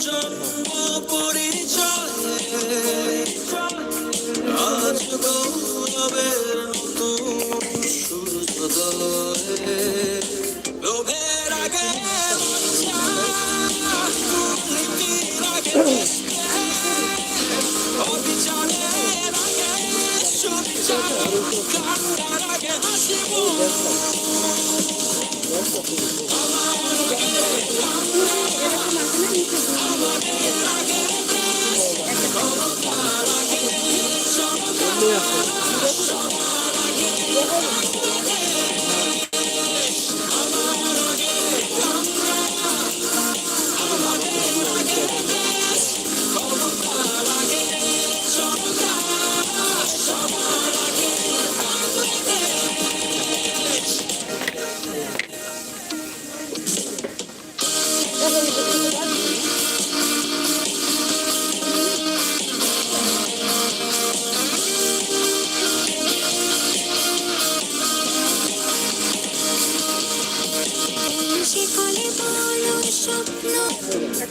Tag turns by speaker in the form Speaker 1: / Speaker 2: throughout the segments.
Speaker 1: জন্ম পরিচয়ে আজ গৌরবের নতুন সূর্যোদয়ে। লোভের আগে দুর্নীতির আগে অবিচারের আগে সুবিচার কান্নার আগে হাসি
Speaker 2: শিকলে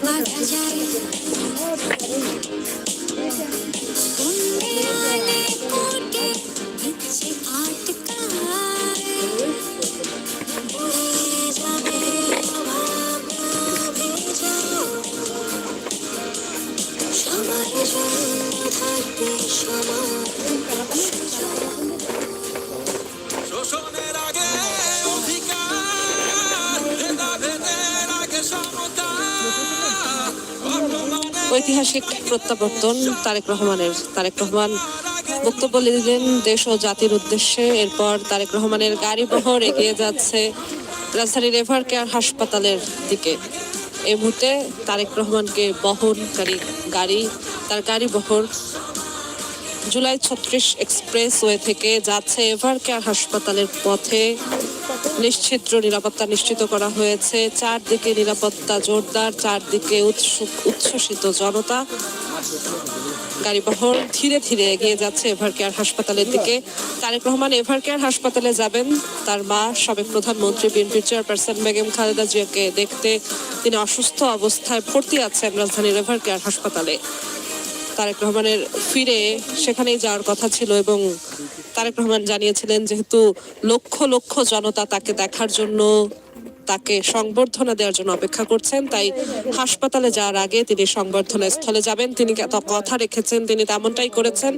Speaker 2: বাঁধা যায়
Speaker 3: প্রত্যাবর্তন তারেক রহমানের। তারেক রহমান বক্তব্য দিলেন দেশ ও জাতির উদ্দেশ্যে। এরপর তারেক রহমানের গাড়ি বহর এগিয়ে যাচ্ছে রাজধানীর এভার কেয়ার হাসপাতালের দিকে। এই মুহূর্তে তারেক রহমানকে বহনকারী গাড়ি, তার গাড়ি বহর জুলাই ছত্রিশ এক্সপ্রেস ওয়ে থেকে যাচ্ছে এভার কেয়ার হাসপাতালের পথে। নিশ্চিদ্র নিরাপত্তা নিশ্চিত করা হয়েছে। চারদিকে নিরাপত্তা জোরদার, চারদিকে উচ্ছ্বসিত জনতা। গাড়িবহর ধীরে ধীরে এগিয়ে যাচ্ছে এভার কেয়ার হাসপাতালের দিকে। তারেক রহমান এভার কেয়ার হাসপাতালে যাবেন। তার মা সাবেক প্রধানমন্ত্রী, বিএনপির চেয়ারপারসন বেগম খালেদা জিয়াকে দেখতে তিনি অসুস্থ অবস্থায় ভর্তি আছেন রাজধানীর এভার কেয়ার হাসপাতালে। তারেক রহমানের ফিরে সেখানেই যাওয়ার কথা ছিল এবং তারেক রহমান জানিয়েছিলেন যেহেতু লক্ষ লক্ষ জনতা তাকে দেখার জন্য, তাকে সংবর্ধনা দেওয়ার জন্য অপেক্ষা করছেন, তাই হাসপাতালে যাওয়ার আগে তিনি সংবর্ধনা স্থলে যাবেন। তিনি কথা রেখেছেন, তিনি তেমনটাই করেছেন।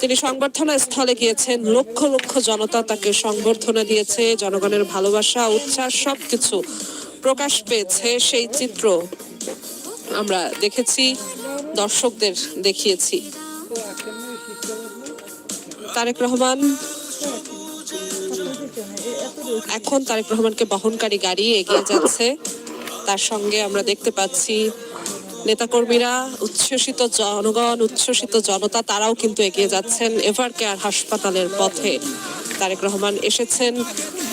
Speaker 3: তিনি সংবর্ধনা স্থলে গিয়েছেন, লক্ষ লক্ষ জনতা তাকে সংবর্ধনা দিয়েছে, জনগণের ভালোবাসা, উচ্ছ্বাস সবকিছু প্রকাশ পেয়েছে। সেই চিত্র আমরা দেখেছি, দর্শকদের দেখিয়েছি। তারেক রহমান। এখন তারেক রহমানকে বহনকারী গাড়ি এগিয়ে যাচ্ছে। তার সঙ্গে আমরা দেখতে পাচ্ছি নেতাকর্মীরা, উচ্ছ্বসিত জনগণ, উচ্ছ্বসিত জনতা, তারাও কিন্তু এগিয়ে যাচ্ছেন এভার কেয়ার হাসপাতালের পথে। তারেক রহমান এসেছেন,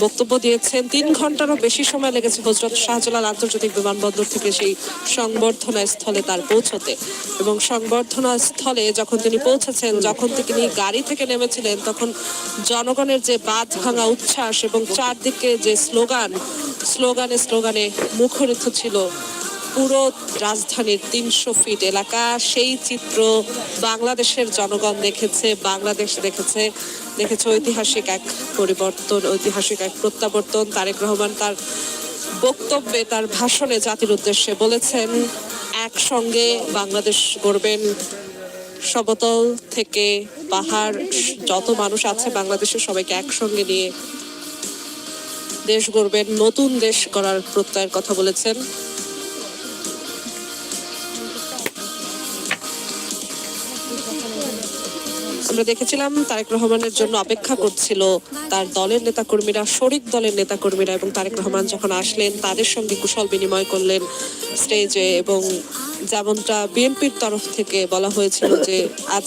Speaker 3: বক্তব্য দিয়েছেন। তিন ঘন্টারও বেশি সময় লেগেছে হজরত শাহজালাল আন্তর্জাতিক বিমানবন্দর থেকে সেই সংবর্ধনা স্থলে তার পৌঁছতে। এবং সংবর্ধনা স্থলে যখন তিনি পৌঁছেছেন, যখন তিনি গাড়ি থেকে নেমেছিলেন, তখন জনগণের যে বাদ ভাঙা উচ্ছ্বাস এবং চারদিকে যে স্লোগান, স্লোগানে স্লোগানে মুখরিত ছিল পুরো রাজধানীর তিনশো ফিট এলাকা। সেই চিত্র বাংলাদেশের জনগণ দেখেছে, বাংলাদেশ দেখেছে। দেখেছে ঐতিহাসিক এক পরিবর্তন, ঐতিহাসিক এক প্রত্যাবর্তন। তারেক রহমান তার বক্তব্যে, তার ভাষণে জাতির উদ্দেশ্যে বলেছেন, একসঙ্গে বাংলাদেশ গড়বেন। সমতল থেকে পাহাড়, যত মানুষ আছে বাংলাদেশের সবাইকে একসঙ্গে নিয়ে দেশ গড়বেন। নতুন দেশ গড়ার প্রত্যয়ের কথা বলেছেন। আমরা দেখেছিলাম তারেক রহমানের জন্য অপেক্ষা করছিল তার দলের নেতাকর্মীরা, শরিক দলের নেতাকর্মীরা এবং তারেক রহমান যখন আসলেন, তাদের সঙ্গে কুশল বিনিময় করলেন স্টেজে এবং যেমনটা বিএনপির তরফ থেকে বলা হয়েছিল যে, আজ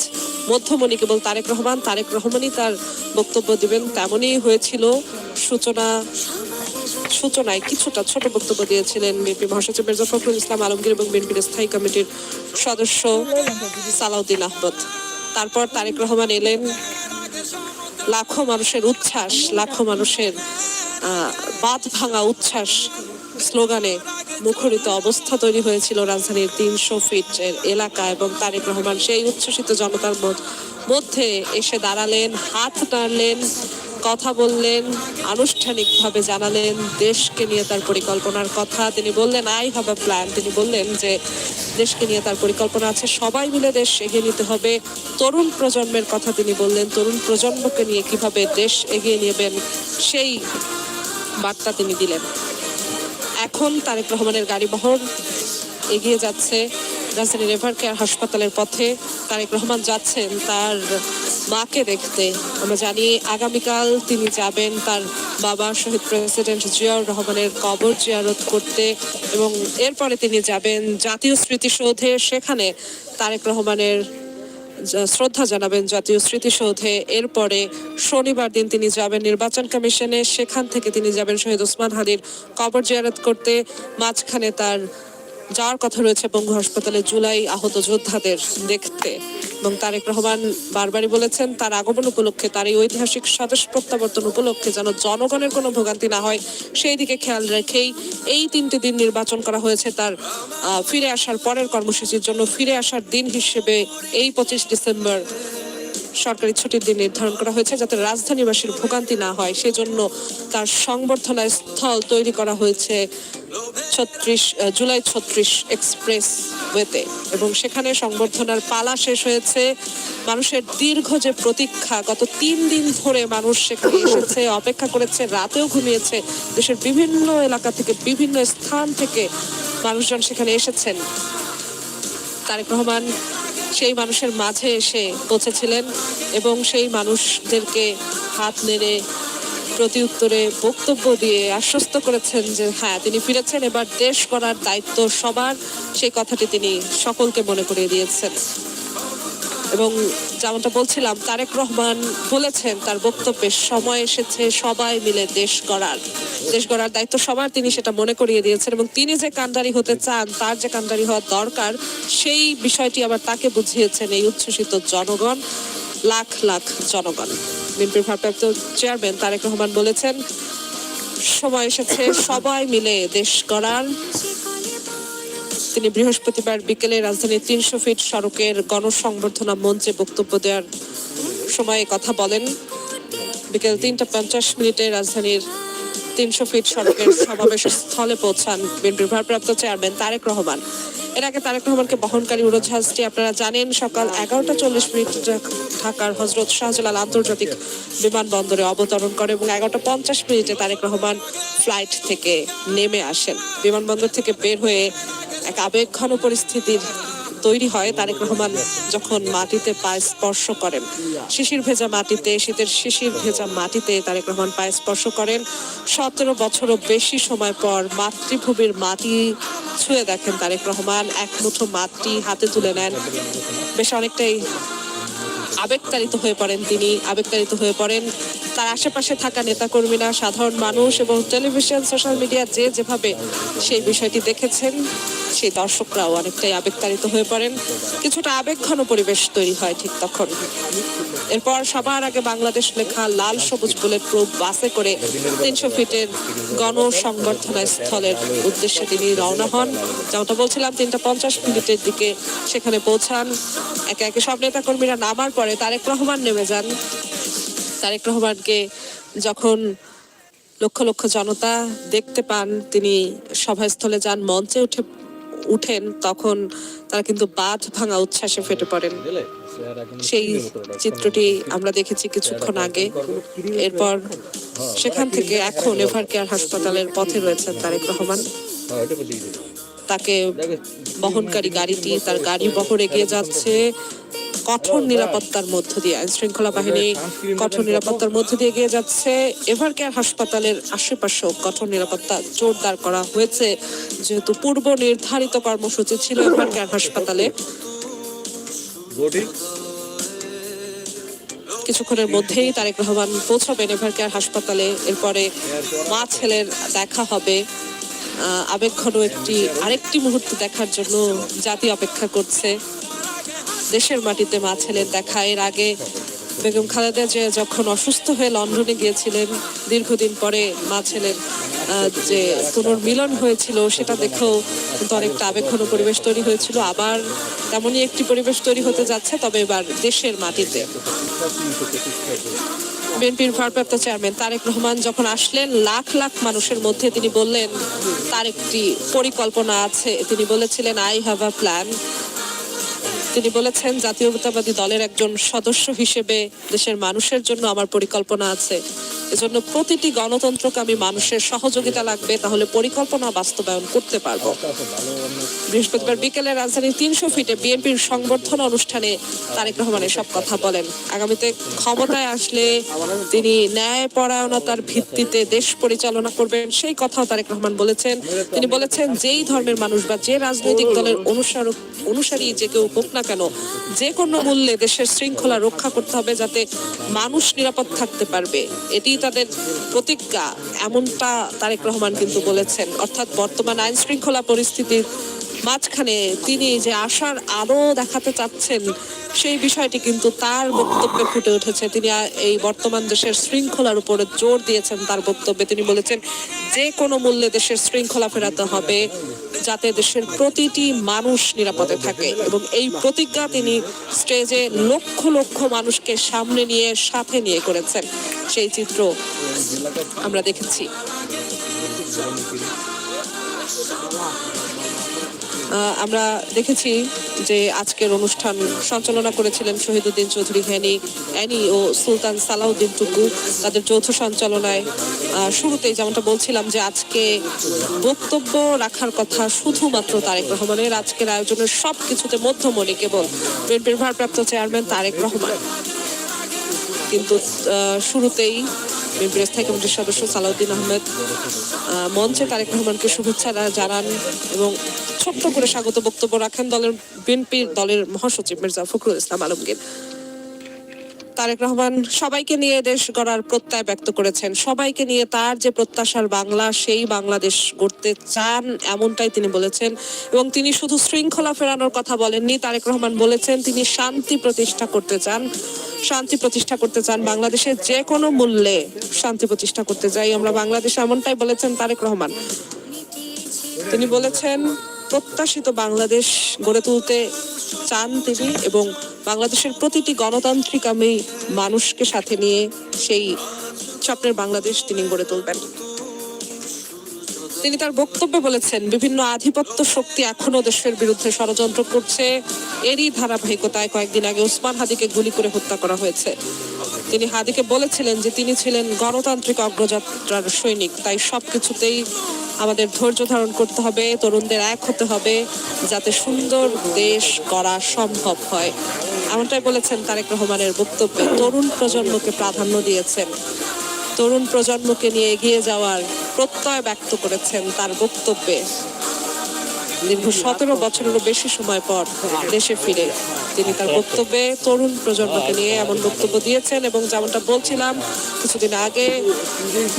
Speaker 3: মধ্যমণি কেবল তারেক রহমান, তারেক রহমানই তার বক্তব্য দিবেন, তেমনই হয়েছিল সূচনা, সূচনায় কিছুটা ছোট বক্তব্য দিয়েছিলেন বিএনপি মহাসচিব মির্জা ফখরুল ইসলাম আলমগীর এবং বিএনপির স্থায়ী কমিটির সদস্য সালাউদ্দিন আহমদ। তারপর তারেক রহমান এলেন। লাখো মানুষের উচ্ছ্বাস, লাখো মানুষের বাদ ভাঙা উচ্ছ্বাস স্লোগানে মুখরিত অবস্থা তৈরি হয়েছিল রাজধানীর তিনশো ফিট এলাকা এবং তারেক রহমান সেই উচ্ছ্বসিত জনতার মধ্যে এসে দাঁড়ালেন, হাত নাড়লেন। কথা বললেন, আনুষ্ঠানিকভাবে জানালেন দেশকে নিয়ে তার পরিকল্পনার কথা। তিনি বললেন আই হ্যাভ আ প্ল্যান তিনি বললেন যে, দেশকে নিয়ে তার পরিকল্পনা আছে, সবাই মিলে দেশ এগিয়ে নিতে হবে। তরুণ প্রজন্মের কথা তিনি বললেন, তরুণ প্রজন্মকে নিয়ে কীভাবে দেশ এগিয়ে নেবেন, সেই বার্তা তিনি দিলেন। এখন তারেক রহমানের গাড়ি বহর এগিয়ে যাচ্ছে রাজধানীর রেভার কেয়ার হাসপাতালের পথে। তারেক রহমান যাচ্ছেন তার মাকে দেখতে। আমরা জানি আগামীকাল তিনি যাবেন তার বাবা শহীদ প্রেসিডেন্ট জিয়াউর রহমানের কবর জিয়ারত করতে এবং এরপরে তিনি যাবেন জাতীয় স্মৃতিসৌধে। সেখানে তারেক রহমানের শ্রদ্ধা জানাবেন জাতীয় স্মৃতিসৌধে। এরপরে শনিবার দিন তিনি যাবেন নির্বাচন কমিশনে। সেখান থেকে তিনি যাবেন শহীদ ওসমান হাদির কবর জিয়ারত করতে। মাঝখানে তার যাওয়ার কথা রয়েছে বঙ্গু হাসপাতালে জুলাই আহত যোদ্ধাদের দেখতে। এবং তারেক রহমান বারবারই বলেছেন, তার আগমন উপলক্ষে, তার এই ঐতিহাসিক স্বদেশ প্রত্যাবর্তন উপলক্ষে যেন জনগণের কোনো ভোগান্তি না হয় সেই দিকে খেয়াল রেখেই এই তিনটি দিন নির্বাচন করা হয়েছে। তার ফিরে আসার পরের কর্মসূচির জন্য ফিরে আসার দিন হিসেবে এই পঁচিশ ডিসেম্বর সরকারি ছুটির দিন নির্ধারণ করা হয়েছে যাতে রাজধানীবাসীর ভোগান্তি না হয়। সেজন্য তার সংবর্ধনা স্থল তৈরি করা হয়েছে ছত্রিশ জুলাই ছত্রিশ এক্সপ্রেস ওয়েতে। এবং সেখানে সংবর্ধনার পালা শেষ হয়েছে। মানুষের দীর্ঘ যে প্রতীক্ষা, গত তিন দিন ধরে মানুষ সেখানে এসেছে, অপেক্ষা করেছে, রাতেও ঘুমিয়েছে। দেশের বিভিন্ন এলাকা থেকে, বিভিন্ন স্থান থেকে মানুষজন সেখানে এসেছেন। তারেক রহমান সেই মানুষের মাঝে এসে পৌঁছেছিলেন এবং সেই মানুষদেরকে হাত নেড়ে প্রতি উত্তরে বক্তব্য দিয়ে আশ্বস্ত করেছেন যে হ্যাঁ তিনি ফিরেছেন। এবার দেশ করার দায়িত্ব সবার। সেই কথাটি তিনি সকলকে মনে করিয়ে দিয়েছেন। এবং যেমনটা বলছিলাম, তারেক রহমান বলেছেন তার বক্তব্যে, সময় এসেছে সবাই মিলে দেশ গড়ার। দেশ গড়ার দায়িত্ব সবার, তিনি সেটা মনে করিয়ে দিয়েছেন এবং তিনি যে কান্ডারি হতে চান, তার যে কান্ডারি হওয়া দরকার, সেই বিষয়টি আবার তাকে বুঝিয়েছেন এই উচ্ছ্বসিত জনগণ, লাখ লাখ জনগণ। বিএনপির ভারপ্রাপ্ত চেয়ারম্যান তারেক রহমান বলেছেন, সময় এসেছে সবাই মিলে দেশ গড়ার। তিনি বৃহস্পতিবার বিকেলে রাজধানীর তিনশো ফিট সড়কের গণসংবর্ধনা মঞ্চে বক্তব্য দেওয়ার সময় কথা বলেন। বিকেল তিনটা পঞ্চাশ মিনিটে রাজধানীর তিনশো ফিট সড়কের সমাবেশ স্থলে পৌঁছান বিএনপির ভারপ্রাপ্ত চেয়ারম্যান তারেক রহমান। এর আগে তারেক রহমানকে বহনকারী উড়োজাহাজটি আপনারা জানেন, সকাল এগারোটা চল্লিশ মিনিট ঢাকার হজরত শাহজালাল আন্তর্জাতিক বিমানবন্দরে অবতরণ করে এবং এগারোটা পঞ্চাশ মিনিটে তারেক রহমান ফ্লাইট থেকে নেমে আসেন। বিমানবন্দর থেকে বের হয়ে এক আবেগঘন পরিস্থিতির তৈরি হয়, তারেক রহমান যখন মাটিতে পায়ে স্পর্শ করেন, শিশির ভেজা মাটিতে, শীতের শিশির ভেজা মাটিতে তারেক রহমান পায়ে স্পর্শ করেন। সতেরো বছরও বেশি সময় পর মাতৃভূমির মাটি ছুঁয়ে দেখেন তারেক রহমান। এক মুঠো মাটি হাতে তুলে নেন। বেশ অনেকটাই আবেগতাড়িত হয়ে পড়েন তিনি, আবেগতাড়িত হয়ে পড়েন। তার আশেপাশে থাকা নেতাকর্মীরা, সাধারণ মানুষ এবং টেলিভিশন, সোশ্যাল মিডিয়া যে যেভাবে সেই বিষয়টি দেখেছেন, সেই দর্শকরাও অনেকটাই আবেগতাড়িত হয়ে পড়েন। কিছুটা আবেগঘন পরিবেশ তৈরি হয় ঠিক তখন। এরপর সবার আগে বাংলাদেশ লেখা লাল সবুজ বুলেট প্রুফ বাসে করে তিনশো ফিটের গণসংবর্ধনা স্থলের উদ্দেশ্যে তিনি রওনা হন। যেমনটা বলছিলাম, তিনটা পঞ্চাশ মিনিটের দিকে সেখানে পৌঁছান। একে একে সব নেতাকর্মীরা নামার পরে তারেক রহমান নেমে যান। তারেক রহমানকে যখন লক্ষ লক্ষ জনতা দেখতে পান, তিনি সভাস্থলে যান, মঞ্চে উঠে, উঠেন, তখন তারা কিন্তু বাঁধ ভাঙা উচ্ছ্বাসে ফেটে পড়েন। সেই চিত্রটি আমরা দেখেছি কিছুক্ষণ আগে। এরপর সেখান থেকে এখন এভার কেয়ার হাসপাতালের পথে রয়েছেন তারেক রহমান। তাকে বহনকারী গাড়িটি, তার গাড়ি বহর এগিয়ে যাচ্ছে। কঠোর নিরাপত্তার মধ্য দিয়ে আইন শৃঙ্খলা বাহিনী কঠোর নিরাপত্তার মধ্য দিয়ে এগিয়ে যাচ্ছে। এভার কেয়ার হাসপাতালের আশেপাশেও কঠোর নিরাপত্তা জোরদার করা হয়েছে। যেহেতু পূর্ব নির্ধারিত কর্মসূচি ছিল এভার কেয়ার হাসপাতালে। কিছুক্ষণের মধ্যেই তারেক রহমান পৌঁছাবেন এভার কেয়ার হাসপাতালে। এরপরে মা ছেলের দেখা হবে। আহ, আবেগঘন একটি আরেকটি মুহূর্ত দেখার জন্য জাতি অপেক্ষা করছে। দেশের মাটিতে মা ছেলের দেখা এর আগে বেগম খালেদা জিয়া যখন অসুস্থ হয়ে লন্ডনে গিয়েছিলেন, দীর্ঘদিন পরে মা ছেলের যে পুনর্মিলন হয়েছিল, সেটা দেখেও কিন্তু অনেকটা আবেগঘন পরিবেশ তৈরি হয়েছিল। আবার তেমনই একটি পরিবেশ তৈরি হতে যাচ্ছে, তবে এবার দেশের মাটিতে। বিএনপির ভারপ্রাপ্ত চেয়ারম্যান তারেক রহমান যখন আসলেন, লাখ লাখ মানুষের মধ্যে তিনি বললেন, তার একটি পরিকল্পনা আছে। তিনি বলেছিলেন আই হ্যাভ আ প্ল্যান তিনি বলেছেন জাতীয়তাবাদী দলের একজন সদস্য হিসেবে দেশের মানুষের জন্য আমার পরিকল্পনা আছে। এজন্য প্রতিটি গণতন্ত্রকে আমি মানুষের সহযোগিতা লাগবে, তাহলে পরিকল্পনা বাস্তবায়ন করতে পারব। বৃহস্পতিবার বিকেলে রাজধানীর তিনশো ফিটে বিএনপির সংবর্ধনা অনুষ্ঠানে তারেক রহমান এসব কথা বলেন। আগামীতে ক্ষমতায় আসলে তিনি ন্যায়পরায়ণতার ভিত্তিতে দেশ পরিচালনা করবেন, সেই কথাও তারেক রহমান বলেছেন। তিনি বলেছেন, যেই ধর্মের মানুষ বা যে রাজনৈতিক দলের অনুসারক অনুসারী যে কেউ হোক না কেন, যে কোনো মূল্যে দেশের শৃঙ্খলা রক্ষা করতে হবে যাতে মানুষ নিরাপদ থাকতে পারবে। এটি তাদের প্রতিজ্ঞা এমনটা তারেক রহমান কিন্তু বলেছেন। অর্থাৎ বর্তমান আইন শৃঙ্খলা পরিস্থিতির মাঝখানে তিনি যে আশার আলো দেখাতে চাচ্ছেন, সেই বিষয়টি কিন্তু তার বক্তব্যে ফুটে উঠেছে। তিনি এই বর্তমান দেশের শৃঙ্খলার উপরে জোর দিয়েছেন তার বক্তব্যে। তিনি বলেছেন, যে কোনো মূল্যে দেশের শৃঙ্খলা ফেরাতে হবে, যাতে দেশের প্রতিটি মানুষ নিরাপদে থাকে। এবং এই প্রতিজ্ঞা তিনি স্টেজে লক্ষ লক্ষ মানুষকে সামনে নিয়ে, সাথে নিয়ে করেছেন। সেই চিত্র আমরা দেখেছি। আমরা দেখেছি যে আজকের অনুষ্ঠান সঞ্চালনা করেছিলেন শহীদুদ্দিন চৌধুরী হ্যানি অ্যানি ও সুলতান সালাউদ্দিন টুকু। তাদের যৌথ সঞ্চালনায় শুরুতেই যেমনটা বলছিলাম যে আজকে বক্তব্য রাখার কথা শুধুমাত্র তারেক রহমানের। আজকের আয়োজনের সব কিছুতে মধ্যমণি কেবল বিএনপির ভারপ্রাপ্ত চেয়ারম্যান তারেক রহমান। কিন্তু শুরুতেই বিএনপির স্থায়ী কমিটির সদস্য সালাউদ্দিন আহমেদ মঞ্চে তারেক রহমানকে শুভেচ্ছা জানান এবং ছোট্ট করে স্বাগত বক্তব্য রাখেন দলের বিএনপি দলের মহাসচিব মির্জা ফখরুল ইসলাম আলমগীর। তারেক রহমান সবাইকে নিয়ে দেশ গড়ার প্রত্যয় ব্যক্ত করেছেন। সবাইকে নিয়ে তার যে প্রত্যাশার বাংলা, সেই বাংলাদেশ গড়তে চান এমনটাই তিনি বলেছেন। এবং তিনি শুধু শৃঙ্খলা ফেরানোর কথা বলেননি, তারেক রহমান বলেছেন তিনি শান্তি প্রতিষ্ঠা করতে চান। শান্তি প্রতিষ্ঠা করতে চান বাংলাদেশের যে কোনো মূল্যে শান্তি প্রতিষ্ঠা করতে চাই। আমরা বাংলাদেশে এমনটাই বলেছেন তারেক রহমান। তিনি বলেছেন প্রত্যাশিত বাংলাদেশ গড়ে তুলতে চান তিনি এবং বাংলাদেশের প্রতিটি গণতান্ত্রিক আমি মানুষকে সাথে নিয়ে সেই স্বপ্নের বাংলাদেশ তিনি গড়ে তুলবেন। তিনি তার বক্তব্যে বলেছেন, বিভিন্ন আধিপত্য শক্তি এখনও দেশের বিরুদ্ধে ষড়যন্ত্র করছে। এরই ধারাবাহিকতায় কয়েকদিন আগে ওসমান হাদিকে গুলি করে হত্যা করা হয়েছে। তিনি হাদিকে বলেছিলেন যে তিনি ছিলেন গণতান্ত্রিক অগ্রযাত্রার সৈনিক, তাই সবকিছুতেই আমাদের ধৈর্য ধারণ করতে হবে, তরুণদের এক হতে হবে, যাতে সুন্দর দেশ করা সম্ভব হয়। এমনটাই বলেছেন তারেক রহমানের বক্তব্যে। তরুণ প্রজন্মকে প্রাধান্য দিয়েছেন। তরুণ প্রজন্মকে নিয়ে এগিয়ে যাওয়ার প্রত্যয় ব্যক্ত করেছেন তার বক্তব্যে। দীর্ঘ সতেরো বছরেরও বেশি সময় পর দেশে ফিরে তিনি তার বক্তব্যে তরুণ প্রজন্মকে নিয়ে এমন বক্তব্য দিয়েছেন এবং যেমনটা বলছিলাম, কিছুদিন আগে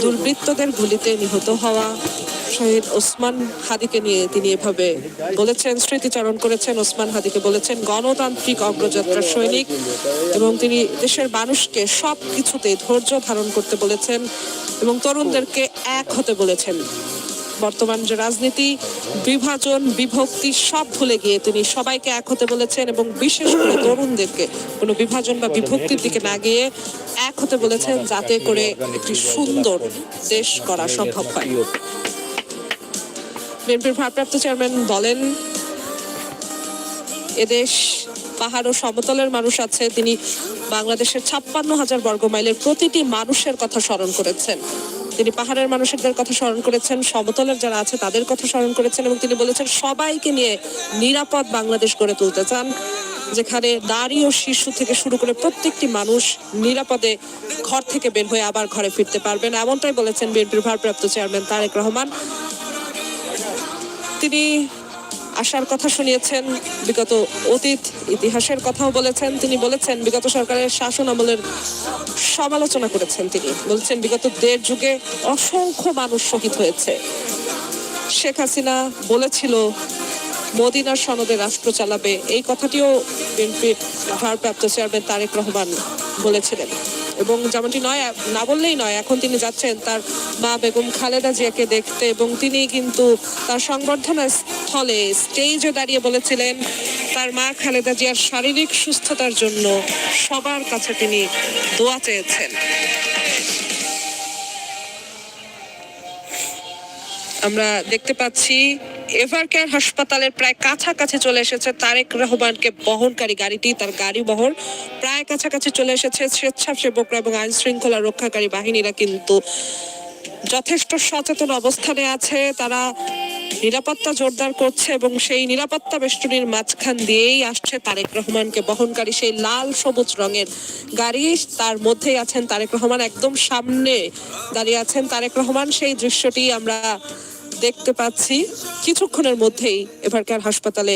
Speaker 3: দুর্বৃত্তদের গুলিতে নিহত হওয়া শহীদ ওসমান হাদিকে নিয়ে তিনি এভাবে বলেছেন, স্মৃতিচারণ করেছেন। ওসমান হাদিকে বলেছেন, গণতান্ত্রিক অগ্রযাত্রার সৈনিক এবং তিনি দেশের মানুষকে সব কিছুতে ধৈর্য ধারণ করতে বলেছেন এবং তরুণদেরকে এক হতে বলেছেন। বর্তমান যে রাজনীতি, বিভাজন, বিভক্তি সব ভুলে গিয়ে তিনি সবাইকে এক হতে বলেছেন এবং বিশেষ করে তরুণদেরকে কোনো বিভাজন বা বিভক্তির দিকে না গিয়ে এক হতে বলেছেন, যাতে করে একটি সুন্দর দেশ করা সম্ভব হয়। বিএনপির ভারপ্রাপ্ত চেয়ারম্যান বলেন, এদেশ পাহাড় ও সমতলের মানুষ আছে। তিনি বাংলাদেশের ছাপ্পান্ন হাজার বর্গ মাইলের প্রতিটি মানুষের কথা স্মরণ করেছেন। তিনি পাহাড়ের মানুষদের কথা স্মরণ করেছেন, সমতলের যারা আছে তাদের কথা স্মরণ করেছেন এবং তিনি বলেছেন, সবাইকে নিয়ে নিরাপদ বাংলাদেশ গড়ে তুলতে চান, যেখানে নারী ও শিশু থেকে শুরু করে প্রত্যেকটি মানুষ নিরাপদে ঘর থেকে বের হয়ে আবার ঘরে ফিরতে পারবেন। এমনটাই বলেছেন বিএনপির ভারপ্রাপ্ত চেয়ারম্যান তারেক রহমান। তিনি আসার কথা শুনিয়েছেন, বিগত অতীত ইতিহাসের কথাও বলেছেন। তিনি বলেছেন, বিগত সরকারের শাসন আমলের সমালোচনা করেছেন তিনি। বলছেন, বিগত দেড় যুগে অসংখ্য মানুষ শহীদ হয়েছে। শেখ হাসিনা বলেছিল, মদিনার সনদে রাষ্ট্র চালাবে এই কথাটিও বিএনপির ভারপ্রাপ্ত চেয়ারম্যান তারেক রহমান বলেছিলেন। এবং যেমনটি নয়, না বললেই নয়, এখন তিনি যাচ্ছেন তার মা বেগম খালেদা জিয়াকে দেখতে এবং তিনি কিন্তু তার সংবর্ধনা স্থলে স্টেজে দাঁড়িয়ে বলেছিলেন, তার মা খালেদা জিয়ার শারীরিক সুস্থতার জন্য সবার কাছে তিনি দোয়া চেয়েছেন। আমরা দেখতে পাচ্ছি এভারকেয়ার হাসপাতালের প্রায় কাছাকাছি চলে এসেছে তারেক রহমানকে বহনকারী গাড়িটি। তার গাড়ি বহর প্রায় কাছাকাছি চলে এসেছে স্বেচ্ছাসেবকরা এবং আইন শৃঙ্খলা রক্ষাকারী বাহিনীরা কিন্তু যথেষ্ট সচেতন অবস্থানে আছে। তারা নিরাপত্তা জোরদার করছে এবং সেই নিরাপত্তা বেষ্টনীর মাঝখান দিয়েই আসছে তারেক রহমানকে বহনকারী সেই লাল সবুজ রঙের গাড়ি। তার মধ্যেই আছেন তারেক রহমান, একদম সামনে দাঁড়িয়ে আছেন তারেক রহমান। সেই দৃশ্যটি আমরা দেখতে পাচ্ছি। কিছুক্ষণের মধ্যেই এভারকার হাসপাতালে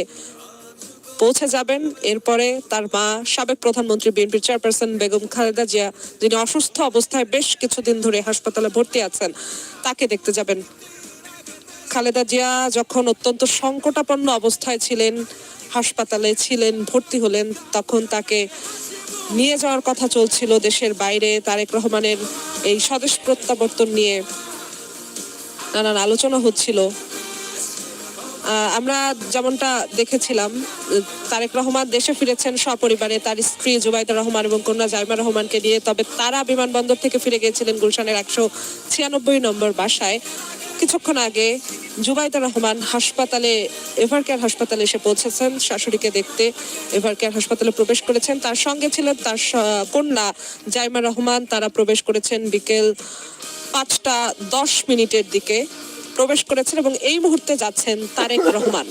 Speaker 3: পৌঁছে যাবেন। এরপরে তার মা, সাবেক প্রধানমন্ত্রী বিএনপির চেয়ারপারসন বেগম খালেদা জিয়া, যিনি অসুস্থ অবস্থায় বেশ কিছুদিন ধরে হাসপাতালে ভর্তি আছেন, তাকে দেখতে যাবেন। খালেদা জিয়া যখন অত্যন্ত সংকটাপন্ন অবস্থায় ছিলেন, হাসপাতালে ছিলেন, ভর্তি হলেন, তখন তাকে নিয়ে যাওয়ার কথা চলছিল দেশের বাইরে। তারেক রহমানের এই স্বদেশ প্রত্যাবর্তন নিয়ে নানান আলোচনা হচ্ছিল। আমরা যেমনটা দেখেছিলাম, তারেক রহমান দেশে ফিরেছেন সপরিবারে, তার স্ত্রী জুবাইদা রহমান এবং কন্যা জাইমা রহমানকে নিয়ে, তবে তারা বিমানবন্দর থেকে ফিরে গিয়েছিলেন গুলশানের একশো ছিয়ানব্বই নম্বর বাসায়। কিছুক্ষণ আগে জুবাইদা রহমান হাসপাতালে, এভার কেয়ার হাসপাতালে এসে পৌঁছেছেন। শাশুড়িকে দেখতে এভার কেয়ার হাসপাতালে প্রবেশ করেছেন। তার সঙ্গে ছিলেন তার কন্যা জাইমা রহমান। তারা প্রবেশ করেছেন বিকেল পাঁচটা দশ মিনিটের দিকে প্রবেশ করেছেন এবং এই মুহূর্তে যাচ্ছেন তারেক রহমান।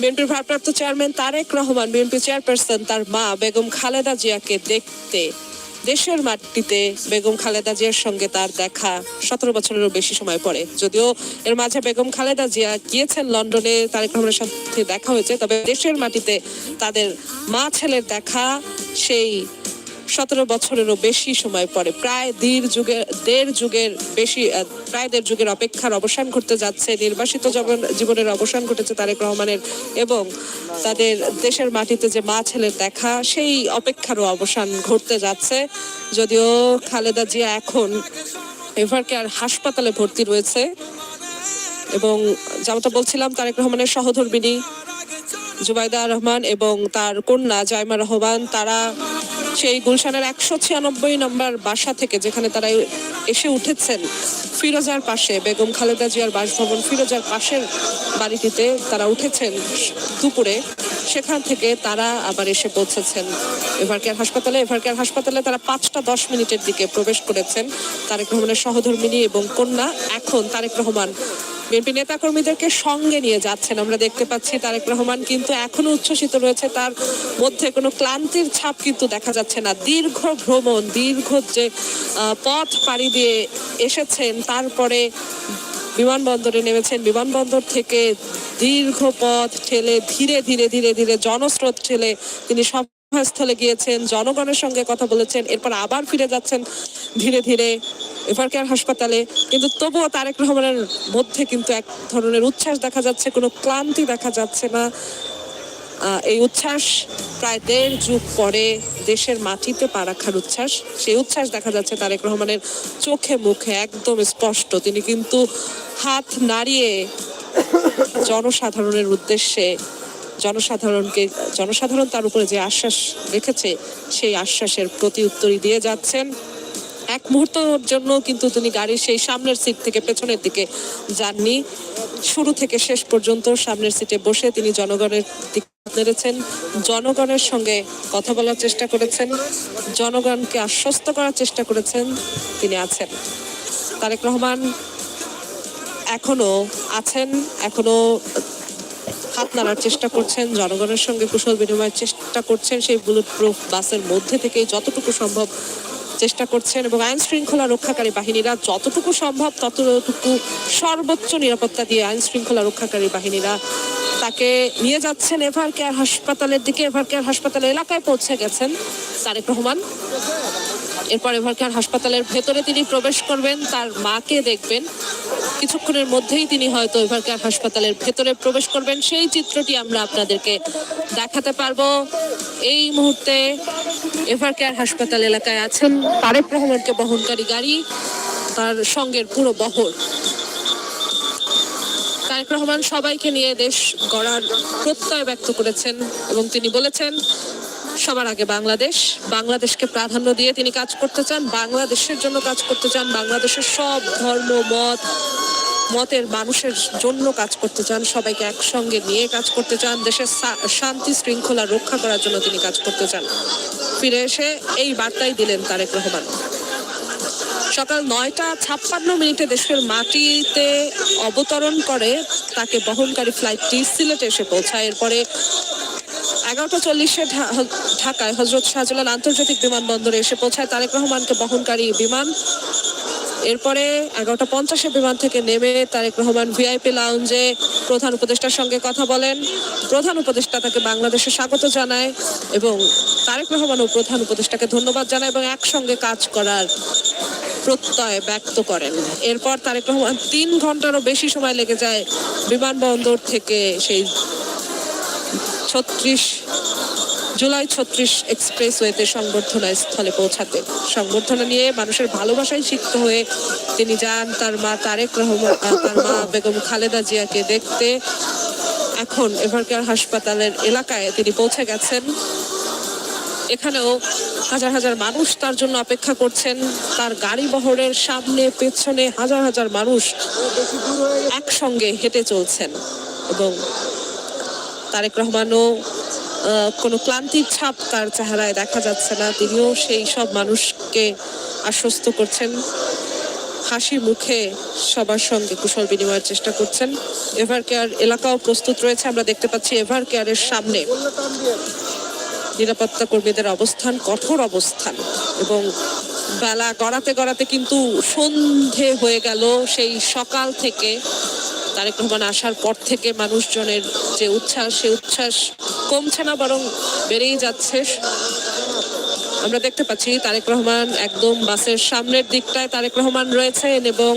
Speaker 3: বিএনপির ভারপ্রাপ্ত chairman Tarique Rahman, BNP chairperson তার মা বেগম খালেদা জিয়াকে দেখতে দেশের মাটিতে বেগম খালেদা জিয়ার সঙ্গে তার দেখা সতেরো বছরেরও বেশি সময় পরে। যদিও এর মাঝে বেগম খালেদা জিয়া গিয়েছেন লন্ডনে, তারেক রহমানের সাথে দেখা হয়েছে, তবে দেশের মাটিতে তাদের মা ছেলের দেখা সেই সতেরো বছরেরও বেশি সময় পরে, প্রায় দেড় যুগে, দেড় যুগের বেশি প্রায় দেড় যুগের অপেক্ষার অবসান ঘটতে যাচ্ছে। নির্বাসিত জীবন- জীবনের অবসান ঘটেছে তারেক রহমানের এবং তাদের দেশের মাটিতে যে মা ছেলের দেখা, সেই অপেক্ষারও অবসান ঘটতে যাচ্ছে। যদিও খালেদা জিয়া এখন এভারকেয়ার হাসপাতালে ভর্তি রয়েছে এবং যেমনটা বলছিলাম, তারেক রহমানের সহধর্মিনী জুবাইদা রহমান এবং তার কন্যা জাইমা রহমান, তারা সেই গুলশানের একশো ছিয়ানব্বই নম্বর বাসা থেকে, যেখানে তারা এসে উঠেছেন ফিরোজার পাশে, বেগম খালেদা জিয়ার বাসভবন ফিরোজার পাশের বাড়িটিতে তারা উঠেছেন দুপুরে। সেখান থেকে তারা আবার এসে পৌঁছেছেন এভারকেয়ার হাসপাতালে। এভারকেয়ার হাসপাতালে তারা পাঁচটা দশ মিনিটের দিকে প্রবেশ করেছেন। তারেক রহমানের সহধর্মিনী এবং কন্যা। এখন তারেক রহমান বিএনপি নেতাকর্মীদেরকে সঙ্গে নিয়ে যাচ্ছেন। আমরা দেখতে পাচ্ছি তারেক রহমান কিন্তু এখনও উচ্ছ্বসিত রয়েছে। তার মধ্যে কোনো ক্লান্তির ছাপ কিন্তু দেখা যাচ্ছে না। দীর্ঘ ভ্রমণ, দীর্ঘ যে পথ পাড়ি দিয়ে এসেছেন, তারপরে বিমানবন্দরে নেমেছেন। বিমানবন্দর থেকে দীর্ঘ পথ ঠেলে ধীরে ধীরে ধীরে ধীরে জনস্রোত ঠেলে তিনি সভাস্থলে গিয়েছেন, জনগণের সঙ্গে কথা বলেছেন, এরপর আবার ফিরে যাচ্ছেন ধীরে ধীরে এভারকেয়ার হাসপাতালে। কিন্তু তবুও তারেক রহমানের মধ্যে কিন্তু এক ধরনের উচ্ছ্বাস দেখা যাচ্ছে, কোনো ক্লান্তি দেখা যাচ্ছে না। এই উচ্ছ্বাস প্রায় দেড় যুগ পরে দেশের মাটিতে পা রাখার উচ্ছ্বাস, সেই উচ্ছ্বাস দেখা যাচ্ছে তারেক রহমানের চোখে মুখে, একদম স্পষ্ট। তিনি কিন্তু হাত নাড়িয়ে জনসাধারণের উদ্দেশ্যে জনসাধারণকে, জনসাধারণ তার উপরে যে আশ্বাস রেখেছে, সেই আশ্বাসের প্রতি উত্তরই দিয়ে যাচ্ছেন। এক মুহূর্তের জন্য কিন্তু তিনি গাড়ির সেই সামনের সিট থেকে পেছনের দিকে যাননি। শুরু থেকে শেষ পর্যন্ত সামনের সিটে বসে তিনি জনগণের দিকে জনগণের সঙ্গে কথা বলার চেষ্টা করেছেন, জনগণকে আশ্বস্ত করার চেষ্টা করেছেন, তিনি আছেন। তারেক রহমান এখনও আছেন, এখনও হাত নাড়ার চেষ্টা করছেন, জনগণের সঙ্গে কুশল বিনিময়ের চেষ্টা করছেন, সেই বুলেট প্রুফ বাসের মধ্যে থেকে যতটুকু সম্ভব চেষ্টা করছেন এবং আইন শৃঙ্খলা রক্ষাকারী বাহিনীরা যতটুকু সম্ভব ততটুকু সর্বোচ্চ নিরাপত্তা দিয়ে আইন শৃঙ্খলা রক্ষাকারী বাহিনীরা তাকে নিয়ে যাচ্ছেন। এভার কেয়ার হাসপাতালের দিকে, এভার কেয়ার হাসপাতাল এলাকায় পৌঁছে গেছেন তারেক রহমান। এরপর এভার কেয়ার হাসপাতালের ভেতরে তিনি প্রবেশ করবেন, তার মাকে দেখবেন। কিছুক্ষণের মধ্যেই তিনি হয়তো এভারকেয়ার হাসপাতালের ভেতরে প্রবেশ করবেন। সেই চিত্রটি আমরা আপনাদেরকে দেখাতে পারব। এই মুহূর্তে এভারকেয়ার হাসপাতাল এলাকায় আছেন তারেক রহমানকে বহনকারী গাড়ি, তার সঙ্গের পুরো বহর। তারেক রহমান সবাইকে নিয়ে দেশ গড়ার প্রত্যয় ব্যক্ত করেছেন এবং তিনি বলেছেন সবার আগে বাংলাদেশ। বাংলাদেশকে প্রাধান্য দিয়ে তিনি কাজ করতে চান, বাংলাদেশের জন্য কাজ করতে চান, বাংলাদেশের সব ধর্ম, মত, মতের মানুষের জন্য কাজ করতে চান, সবাইকে একসঙ্গে নিয়ে কাজ করতে চান, দেশের শান্তি শৃঙ্খলা রক্ষা করার জন্য তিনি কাজ করতে চান। ফিরে এসে এই বার্তাই দিলেন তারেক রহমান। সকাল নয়টা ছাপ্পান্ন মিনিটে দেশের মাটিতে অবতরণ করে, তাকে বহনকারী ফ্লাইটটি সিলেটে এসে পৌঁছায়। এরপরে এগারোটা চল্লিশে ঢাকায় হজরত শাহজালাল আন্তর্জাতিক বিমানবন্দরে এসে পৌঁছায় তারেক রহমানকে বহনকারী বিমান। এরপরে এগারোটা পঞ্চাশে বিমান থেকে নেমে তারেক রহমান ভিআইপি লাউঞ্জে প্রধান উপদেষ্টার সঙ্গে কথা বলেন। প্রধান উপদেষ্টা তাকে বাংলাদেশে স্বাগত জানায় এবং তারেক রহমানও প্রধান উপদেষ্টাকে ধন্যবাদ জানায় এবং একসঙ্গে কাজ করার প্রত্যয় ব্যক্ত করেন। এরপর তারেক রহমান তিন ঘন্টারও বেশি সময় লেগে যায় বিমানবন্দর থেকে সেই ছত্রিশ, জুলাই ছত্রিশ এক্সপ্রেসওয়েতে সংবর্ধনা স্থলে পৌঁছাতে সংবর্ধনা নিয়ে মানুষের ভালোবাসায় সিক্ত হয়ে তিনি যান তার মা তারেক রহমান তার মা বেগম খালেদা জিয়াকে দেখতে। এখন এভারকেয়ার হাসপাতালের এলাকায় তিনি পৌঁছে গেছেন। এখানেও হাজার হাজার মানুষ তার জন্য অপেক্ষা করছেন। তার গাড়ি বহরের সামনে, পেছনে হাজার হাজার মানুষ একসঙ্গে হেঁটে চলছেন এবং তারেক রহমানও কোনো ক্লান্তির ছাপ তার চেহারায় দেখা যাচ্ছে না। তিনিও সেই সব মানুষকে আশ্বস্ত করছেন। হাসি মুখে সবার সঙ্গে কুশল বিনিময়ের চেষ্টা করছেন। এভার কেয়ার এলাকাও প্রস্তুত রয়েছে। আমরা দেখতে পাচ্ছি এভার কেয়ারের সামনে নিরাপত্তা কর্মীদের অবস্থান, কঠোর অবস্থান এবং বেলা গড়াতে গড়াতে কিন্তু সন্ধে হয়ে গেল। সেই সকাল থেকে তারেক রহমান আসার পর থেকে মানুষজনের যে উচ্ছ্বাস সে উচ্ছ্বাস কমছে না, বরং বেড়েই যাচ্ছে। আমরা দেখতে পাচ্ছি তারেক রহমান একদম বাসের সামনের দিকটায় তারেক রহমান রয়েছেন এবং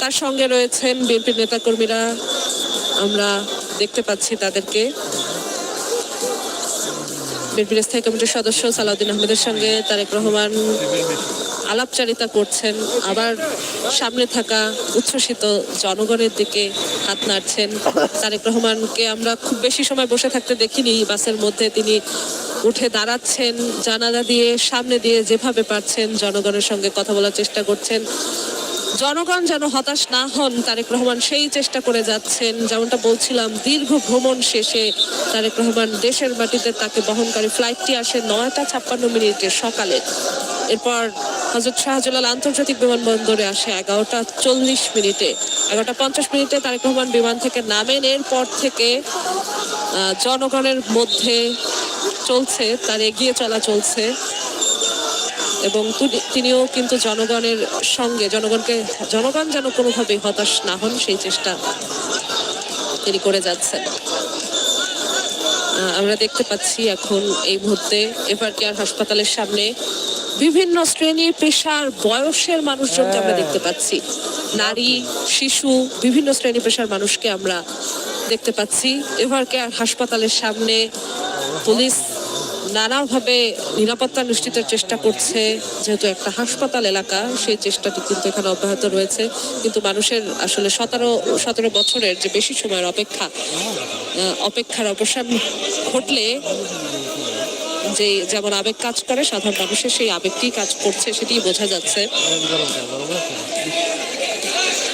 Speaker 3: তার সঙ্গে রয়েছেন বিএনপির নেতাকর্মীরা। আমরা দেখতে পাচ্ছি তাদেরকে। বিএনপির স্থায়ী কমিটির সদস্য সালাউদ্দিন আহমেদের সঙ্গে তারেক রহমান আলাপচারিতা করছেন, আবার সামনে থাকা উচ্ছ্বসিত জনগণের দিকে হাত নাড়ছেন। তারেক রহমানকে আমরা খুব বেশি সময় বসে থাকতে দেখিনি বাসের মধ্যে তিনি উঠে দাঁড়াচ্ছেন, জানালা দিয়ে সামনে দিয়ে যেভাবে পারছেন জনগণের সঙ্গে কথা বলার চেষ্টা করছেন। জনগণ যেন হতাশ না হন, তারেক রহমান সেই চেষ্টা করে যাচ্ছেন। যেমনটা বলছিলাম, দীর্ঘ ভ্রমণ শেষে তারেক রহমান দেশের মাটিতে তাকে বহনকারী ফ্লাইটটি আসে নয়টা ছাপ্পান্ন মিনিটে সকালে। এরপর হজরত শাহজালাল আন্তর্জাতিক বিমানবন্দরে আসে এগারোটা চল্লিশ মিনিটে। এগারোটা পঞ্চাশ মিনিটে তারেক রহমান বিমান থেকে নামেন। এরপর থেকে জনগণের মধ্যে চলছে, তার এগিয়ে চলা চলছে। এবং তিনিও কিন্তু জনগণের সঙ্গে, জনগণকে, জনগণ যেন কোনোভাবে হতাশ না হন, সেই চেষ্টা তিনি করে যাচ্ছেন। আমরা দেখতে পাচ্ছি এখন এই মুহূর্তে এভার কেয়ার হাসপাতালের সামনে বিভিন্ন শ্রেণির পেশার বয়সের মানুষজনকে আমরা দেখতে পাচ্ছি। নারী শিশু বিভিন্ন শ্রেণি পেশার মানুষকে আমরা দেখতে পাচ্ছি। এভার কেয়ার হাসপাতালের সামনে পুলিশ নানাভাবে নিরাপত্তা নিশ্চিতের চেষ্টা করছে। যেহেতু একটা হাসপাতাল এলাকা সেই চেষ্টাটি কিন্তু এখানে অব্যাহত রয়েছে। কিন্তু মানুষের আসলে সতেরো সতেরো বছরের যে বেশি সময়ের অপেক্ষা অপেক্ষার অবসান ঘটলে যে যেমন আবেগ কাজ করে সাধারণ মানুষের সেই আবেগটি কাজ করছে সেটি বোঝা যাচ্ছে।